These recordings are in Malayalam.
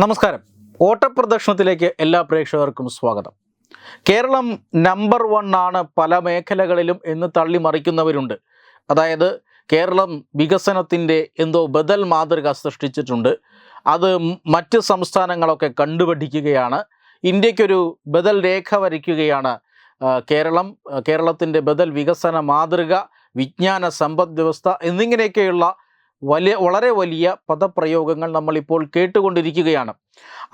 നമസ്കാരം. ഓട്ടപ്രദക്ഷിണത്തിലേക്ക് എല്ലാ പ്രേക്ഷകർക്കും സ്വാഗതം. കേരളം നമ്പർ വൺ ആണ് പല മേഖലകളിലും എന്ന് തള്ളിമറിക്കുന്നവരുണ്ട്. അതായത് കേരളം വികസനത്തിന്റെ എന്തോ ബദൽ മാതൃക സൃഷ്ടിച്ചിട്ടുണ്ട്. അത് മറ്റ് സംസ്ഥാനങ്ങളൊക്കെ കണ്ടുപഠിക്കുകയാണ്. ഇന്ത്യക്കൊരു ബദൽ രേഖ വരയ്ക്കുകയാണ് കേരളം കേരളത്തിന്റെ ബദൽ വികസന മാതൃക വിജ്ഞാന സമ്പദ് വ്യവസ്ഥ എന്നിങ്ങനെയൊക്കെയുള്ള വലിയ വളരെ വലിയ പദപ്രയോഗങ്ങൾ നമ്മളിപ്പോൾ കേട്ടുകൊണ്ടിരിക്കുകയാണ്.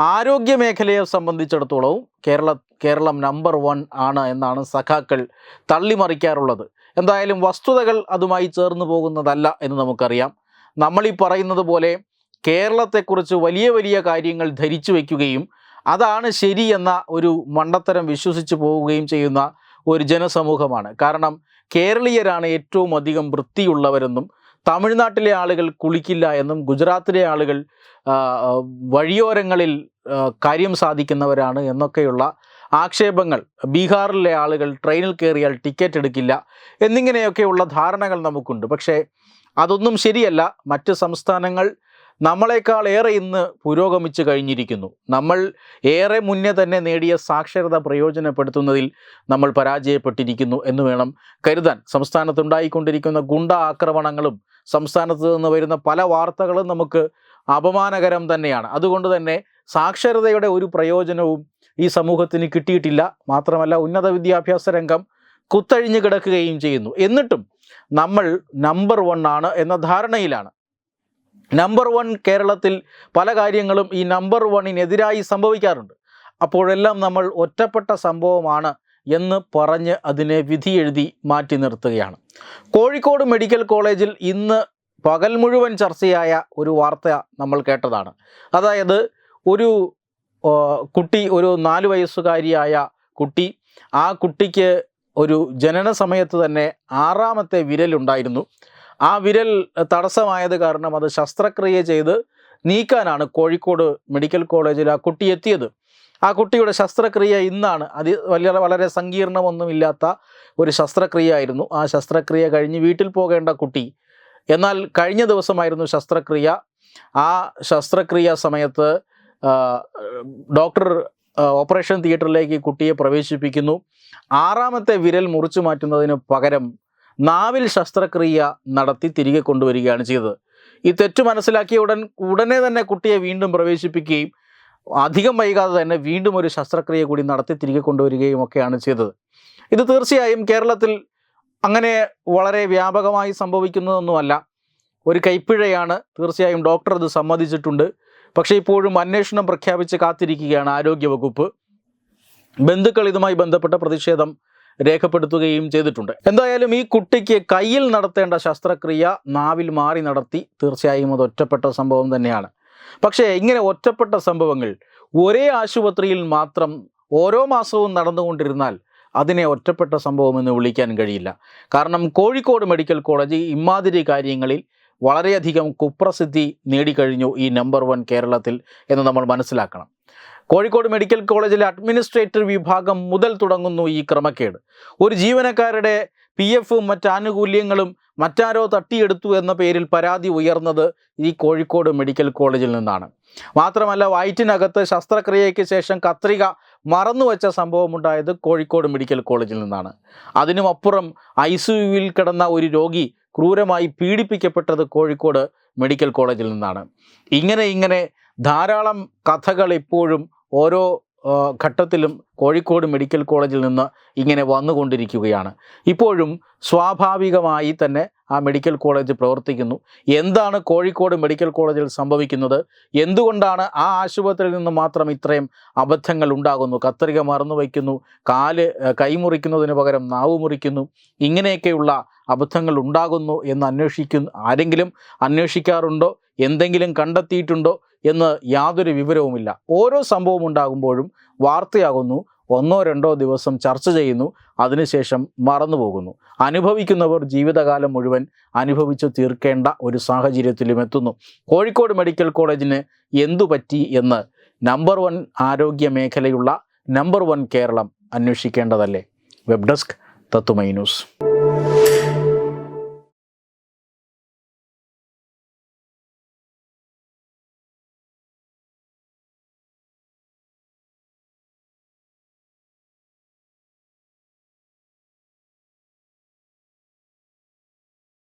ആരോഗ്യ മേഖലയെ സംബന്ധിച്ചിടത്തോളവും കേരള കേരളം നമ്പർ വൺ ആണ് എന്നാണ് സഖാക്കൾ തള്ളിമറിക്കാറുള്ളത്. എന്തായാലും വസ്തുതകൾ അതുമായി ചേർന്ന് പോകുന്നതല്ല എന്ന് നമുക്കറിയാം. നമ്മളീ പറയുന്നത് പോലെ കേരളത്തെക്കുറിച്ച് വലിയ വലിയ കാര്യങ്ങൾ ധരിച്ചു വയ്ക്കുകയും അതാണ് ശരി എന്ന ഒരു മണ്ടത്തരം വിശ്വസിച്ച് പോവുകയും ചെയ്യുന്ന ഒരു ജനസമൂഹമാണ്. കാരണം കേരളീയരാണ് ഏറ്റവും അധികം വൃത്തിയുള്ളവരെന്നും തമിഴ്നാട്ടിലെ ആളുകൾ കുളിക്കില്ല എന്നും ഗുജറാത്തിലെ ആളുകൾ വഴിയോരങ്ങളിൽ കാര്യം സാധിക്കുന്നവരാണ് എന്നൊക്കെയുള്ള ആക്ഷേപങ്ങൾ. ബീഹാറിലെ ആളുകൾ ട്രെയിനിൽ കയറിയാൽ ടിക്കറ്റ് എടുക്കില്ല എന്നിങ്ങനെയൊക്കെയുള്ള ധാരണകൾ നമുക്കുണ്ട്. പക്ഷേ അതൊന്നും ശരിയല്ല. മറ്റ് സംസ്ഥാനങ്ങൾ നമ്മളെക്കാൾ ഏറെ ഇന്ന് പുരോഗമിച്ചു കഴിഞ്ഞിരിക്കുന്നു. നമ്മൾ ഏറെ മുന്നേ തന്നെ നേടിയ സാക്ഷരത പ്രയോജനപ്പെടുത്തുന്നതിൽ നമ്മൾ പരാജയപ്പെട്ടിരിക്കുന്നു എന്ന് വേണം കരുതാൻ. സംസ്ഥാനത്തുണ്ടായിക്കൊണ്ടിരിക്കുന്ന ഗുണ്ട ആക്രമണങ്ങളും സംസ്ഥാനത്ത് നിന്ന് വരുന്ന പല വാർത്തകളും നമുക്ക് അപമാനകരം തന്നെയാണ്. അതുകൊണ്ട് തന്നെ സാക്ഷരതയുടെ ഒരു പ്രയോജനവും ഈ സമൂഹത്തിന് കിട്ടിയിട്ടില്ല. മാത്രമല്ല ഉന്നത വിദ്യാഭ്യാസ രംഗം കുത്തഴിഞ്ഞു കിടക്കുകയും ചെയ്യുന്നു. എന്നിട്ടും നമ്മൾ നമ്പർ വൺ ആണ് എന്ന ധാരണയിലാണ്. നമ്പർ വൺ കേരളത്തിൽ പല കാര്യങ്ങളും ഈ നമ്പർ വണ്ണിനെതിരായി സംഭവിക്കാറുണ്ട്. അപ്പോഴെല്ലാം നമ്മൾ ഒറ്റപ്പെട്ട സംഭവമാണ് എന്ന് പറഞ്ഞ് അതിനെ വിധി എഴുതി മാറ്റി നിർത്തുകയാണ്. കോഴിക്കോട് മെഡിക്കൽ കോളേജിൽ ഇന്ന് പകൽ മുഴുവൻ ചർച്ചയായ ഒരു വാർത്ത നമ്മൾ കേട്ടതാണ്. അതായത് ഒരു കുട്ടി ഒരു നാല് വയസ്സുകാരിയായ കുട്ടി ആ കുട്ടിക്ക് ഒരു ജനന സമയത്ത് തന്നെ ആറാമത്തെ വിരലുണ്ടായിരുന്നു. ആ വിരൽ തടസ്സമായത് കാരണം അത് ശസ്ത്രക്രിയ ചെയ്ത് നീക്കാനാണ് കോഴിക്കോട് മെഡിക്കൽ കോളേജിൽ ആ കുട്ടി എത്തിയത്. ആ കുട്ടിയുടെ ശസ്ത്രക്രിയ ഇന്നാണ്. അത് വലിയ വളരെ സങ്കീർണമൊന്നുമില്ലാത്ത ഒരു ശസ്ത്രക്രിയ ആയിരുന്നു ആ ശസ്ത്രക്രിയ കഴിഞ്ഞ് വീട്ടിൽ പോകേണ്ട കുട്ടി. എന്നാൽ കഴിഞ്ഞ ദിവസമായിരുന്നു ശസ്ത്രക്രിയ. ആ ശസ്ത്രക്രിയ സമയത്ത് ഡോക്ടർ ഓപ്പറേഷൻ തിയേറ്ററിലേക്ക് കുട്ടിയെ പ്രവേശിപ്പിക്കുന്നു. ആറാമത്തെ വിരൽ മുറിച്ചു മാറ്റുന്നതിന് പകരം നാവിൽ ശസ്ത്രക്രിയ നടത്തി തിരികെ കൊണ്ടുവരികയാണ് ചെയ്തത്. ഈ തെറ്റ് മനസ്സിലാക്കിയ ഉടൻ ഉടനെ തന്നെ കുട്ടിയെ വീണ്ടും പ്രവേശിപ്പിക്കുകയും അധികം വൈകാതെ തന്നെ വീണ്ടും ഒരു ശസ്ത്രക്രിയ കൂടി നടത്തി തിരികെ കൊണ്ടുവരികയും ഒക്കെയാണ് ചെയ്തത്. ഇത് തീർച്ചയായും കേരളത്തിൽ അങ്ങനെ വളരെ വ്യാപകമായി സംഭവിക്കുന്നതൊന്നുമല്ല. ഒരു കൈപ്പിഴയാണ് തീർച്ചയായും ഡോക്ടർ അത് സമ്മതിച്ചിട്ടുണ്ട്. പക്ഷേ ഇപ്പോഴും അന്വേഷണം പ്രഖ്യാപിച്ച് കാത്തിരിക്കുകയാണ് ആരോഗ്യവകുപ്പ്. ബന്ധുക്കൾ ഇതുമായി ബന്ധപ്പെട്ട പ്രതിഷേധം രേഖപ്പെടുത്തുകയും ചെയ്തിട്ടുണ്ട്. എന്തായാലും ഈ കുട്ടിക്ക് കയ്യിൽ നടത്തേണ്ട ശസ്ത്രക്രിയ നാവിൽ മാറി നടത്തി തീർച്ചയായും അത് ഒറ്റപ്പെട്ട സംഭവം തന്നെയാണ്. പക്ഷേ ഇങ്ങനെ ഒറ്റപ്പെട്ട സംഭവങ്ങൾ ഒരേ ആശുപത്രിയിൽ മാത്രം ഓരോ മാസവും നടന്നുകൊണ്ടിരുന്നാൽ അതിനെ ഒറ്റപ്പെട്ട സംഭവം എന്ന് വിളിക്കാൻ കഴിയില്ല. കാരണം കോഴിക്കോട് മെഡിക്കൽ കോളേജ് ഇമാതിരി കാര്യങ്ങളിൽ വളരെയധികം കുപ്രസിദ്ധി നേടിക്കഴിഞ്ഞു ഈ നമ്പർ വൺ കേരളത്തിൽ എന്ന് നമ്മൾ മനസ്സിലാക്കണം. കോഴിക്കോട് മെഡിക്കൽ കോളേജിലെ അഡ്മിനിസ്ട്രേറ്റർ വിഭാഗം മുതൽ തുടങ്ങുന്നു ഈ ക്രമക്കേട്. ഒരു ജീവനക്കാരുടെ പി എഫും മറ്റ് ആനുകൂല്യങ്ങളും മറ്റാരോ തട്ടിയെടുത്തു എന്ന പേരിൽ പരാതി ഉയർന്നത് ഈ കോഴിക്കോട് മെഡിക്കൽ കോളേജിൽ നിന്നാണ്. മാത്രമല്ല വയറ്റിനകത്ത് ശസ്ത്രക്രിയയ്ക്ക് ശേഷം കത്രിക മറന്നുവെച്ച സംഭവമുണ്ടായത് കോഴിക്കോട് മെഡിക്കൽ കോളേജിൽ നിന്നാണ്. അതിനുമപ്പുറം ഐ സിയുവിൽ കിടന്ന ഒരു രോഗി ക്രൂരമായി പീഡിപ്പിക്കപ്പെട്ടത് കോഴിക്കോട് മെഡിക്കൽ കോളേജിൽ നിന്നാണ്. ഇങ്ങനെ ഇങ്ങനെ ധാരാളം കഥകൾ ഇപ്പോഴും ഓരോ ഘട്ടത്തിലും കോഴിക്കോട് മെഡിക്കൽ കോളേജിൽ നിന്ന് ഇങ്ങനെ വന്നുകൊണ്ടിരിക്കുകയാണ്. ഇപ്പോഴും സ്വാഭാവികമായി തന്നെ ആ മെഡിക്കൽ കോളേജ് പ്രവർത്തിക്കുന്നു. എന്താണ് കോഴിക്കോട് മെഡിക്കൽ കോളേജിൽ സംഭവിക്കുന്നത്? എന്തുകൊണ്ടാണ് ആ ആശുപത്രിയിൽ നിന്ന് മാത്രം ഇത്രയും അബദ്ധങ്ങൾ ഉണ്ടാകുന്നു? കത്രിക മറന്നു വയ്ക്കുന്നു കാൽ കൈമുറിക്കുന്നതിന് പകരം നാവ് മുറിക്കുന്നു ഇങ്ങനെയൊക്കെയുള്ള അബദ്ധങ്ങൾ ഉണ്ടാകുന്നു എന്ന് അന്വേഷിക്കുന്നു ആരെങ്കിലും അന്വേഷിക്കാറുണ്ടോ? എന്തെങ്കിലും കണ്ടെത്തിയിട്ടുണ്ടോ? എന്ന് യാതൊരു വിവരവുമില്ല. ഓരോ സംഭവം ഉണ്ടാകുമ്പോഴും വാർത്തയാകുന്നു. ഒന്നോ രണ്ടോ ദിവസം ചർച്ച ചെയ്യുന്നു. അതിനുശേഷം മറന്നു പോകുന്നു അനുഭവിക്കുന്നവർ ജീവിതകാലം മുഴുവൻ അനുഭവിച്ചു തീർക്കേണ്ട ഒരു സാഹചര്യത്തിലും എത്തുന്നു. കോഴിക്കോട് മെഡിക്കൽ കോളേജിന് എന്തു പറ്റി എന്ന് നമ്പർ വൺ ആരോഗ്യ മേഖലയുള്ള നമ്പർ വൺ കേരളം അന്വേഷിക്കേണ്ടതല്ലേ? വെബ് ഡെസ്ക് തത്തുമൈ ന്യൂസ്.